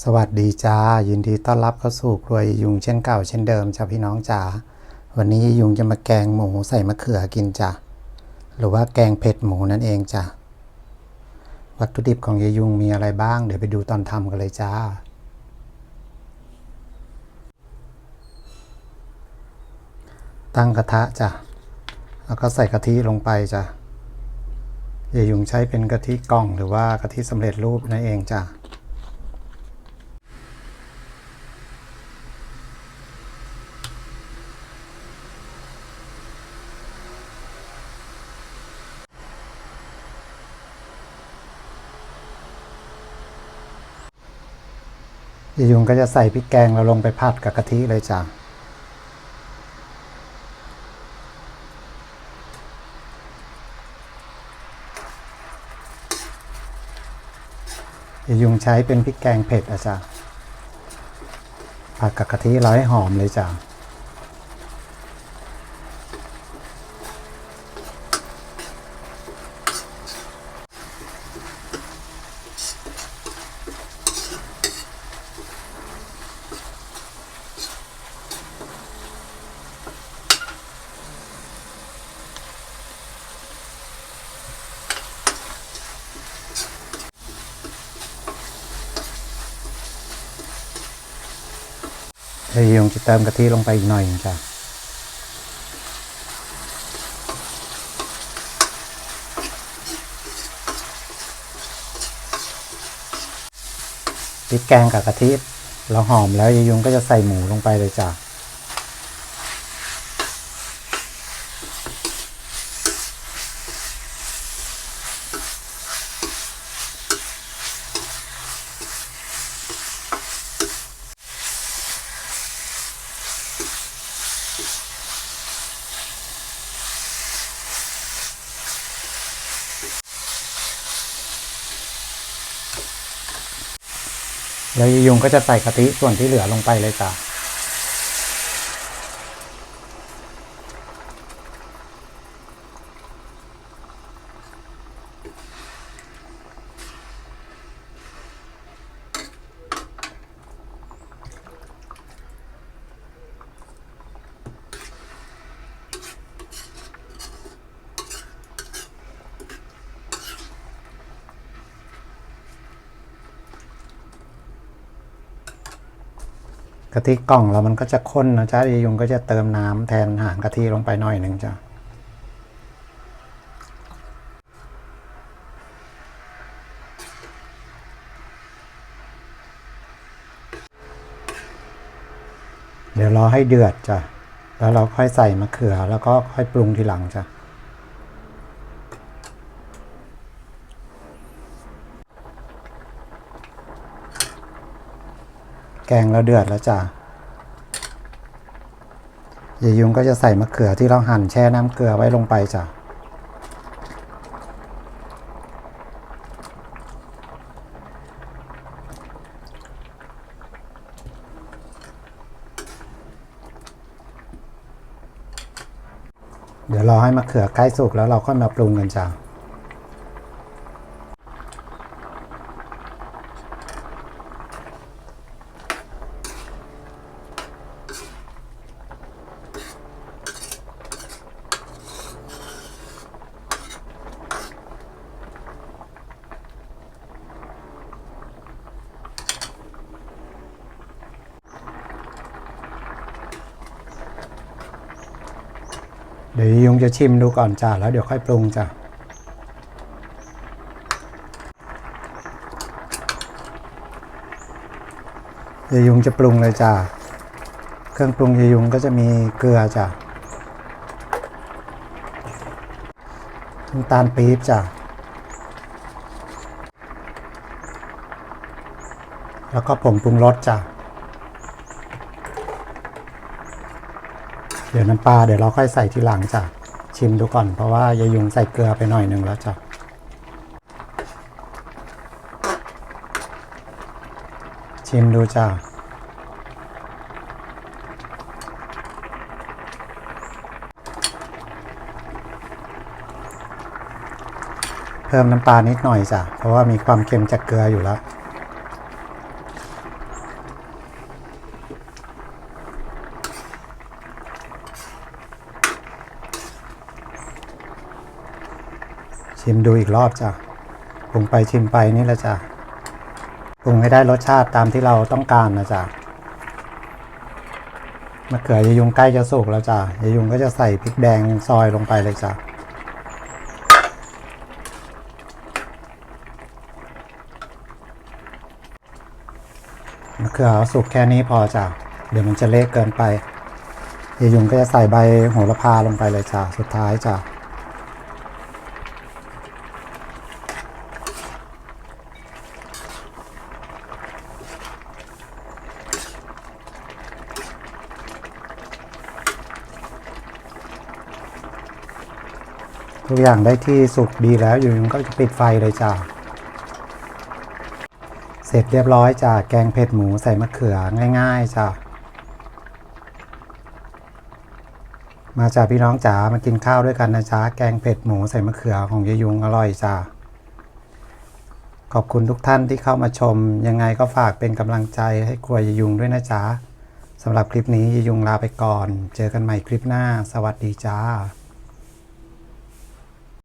สวัสดีจ้า ยินดีต้อนรับเข้าสู่ครัวยุงเช่นเก่าเช่นเดิมจ้าพี่น้องจ๋าวันนี้ยุงจะมาแกงหมูใส่มะเขือกินจ้ะหรือว่าแกงเผ็ดหมูนั่นเองจ้ะวัตถุดิบของยายยุงมีอะไรบ้าง เดี๋ยวไปดูตอนทำกันเลยจ้า ตั้งกระทะจ้ะแล้วก็ใส่กะทิลงไปจ้ะยายยุงใช้เป็นกะทิกล่องหรือว่ากะทิสำเร็จรูปนั่นเองจ้ะ ยายุงก็จะใส่พริกแกงเราลงไปผัดกับกะทิเลยจ้ะยายุงใช้เป็นพริกแกงเผ็ดอะจ้ะผัดกับกะทิเราให้หอมเลยจ้ะ ยายยงจะเติมกะทิลงไปอีกหน่อยจ้ะพริกแกงกับกะทิเราหอมแล้วยายยงก็จะใส่หมูลงไปเลยจ้ะ แล้วยายยุงก็จะใส่กะทิส่วนที่เหลือลงไปเลยจ้ะ กะทิกล่องแล้วมันก็จะข้นนะจ๊ะยายยุงก็จะเติมน้ำแทนหางกะทิลงไปหน่อยหนึ่งจ้ะเดี๋ยวรอให้เดือดจ้ะ แล้วเราค่อยใส่มะเขือแล้วก็ค่อยปรุงทีหลังจ้ะ งเราเดือดแล้วจ้ะยายยุงก็จะใส่มะเขือที่เราหั่นแช่น้ำเกลือไว้ลงไปจ้ะเดี๋ยวรอให้มะเขือใกล้สุกแล้วเราค่อยมาปรุงกันจ้ะ เดี๋ยวยุงจะชิมดูก่อนจ้ะแล้วเดี๋ยวค่อยปรุงจ้ะยายยุงจะปรุงเลยจ้ะเครื่องปรุงยายยุงก็จะมีเกลือจ้ะน้ำตาลปี๊บจ้ะแล้วก็ผงปรุงรสจ้ะ เดี๋ยวน้ำปลาเดี๋ยวเราค่อยใส่ทีหลังจ้ะชิมดูก่อนเพราะว่ายายยุงใส่เกลือไปหน่อยหนึ่งแล้วจ้ะชิมดูจ้ะเพิ่มน้ำปลานิดหน่อยจ้ะเพราะว่ามีความเค็มจากเกลืออยู่แล้ว ชิมดูอีกรอบจ้ะปรุงไปชิมไปนี่แหละจ้ะปรุงให้ได้รสชาติตามที่เราต้องการนะจ๊ะมะเขือยายุงใกล้จะสุกแล้วจ้ะยายุงก็จะใส่พริกแดงซอยลงไปเลยจ้ะมะเขือสุกแค่นี้พอจ้ะเดี๋ยวมันจะเละเกินไปยายุงก็จะใส่ใบโหระพาลงไปเลยจ้ะสุดท้ายจ้ะ ทุกอย่างได้ที่สุกดีแล้วอยู่ยุงก็จะปิดไฟเลยจ้าเสร็จเรียบร้อยจ้าแกงเผ็ดหมูใส่มะเขือง่าย ๆจ้ามาจากพี่น้องจ๋ามากินข้าวด้วยกันนะจ๊ะแกงเผ็ดหมูใส่มะเขือของยายุงอร่อยจ้าขอบคุณทุกท่านที่เข้ามาชม ยังไงก็ฝากเป็นกำลังใจให้ครัวยายุงด้วยนะจ๊ะสำหรับคลิปนี้ยายยุงลาไปก่อน เจอกันใหม่คลิปหน้า สวัสดีจ้า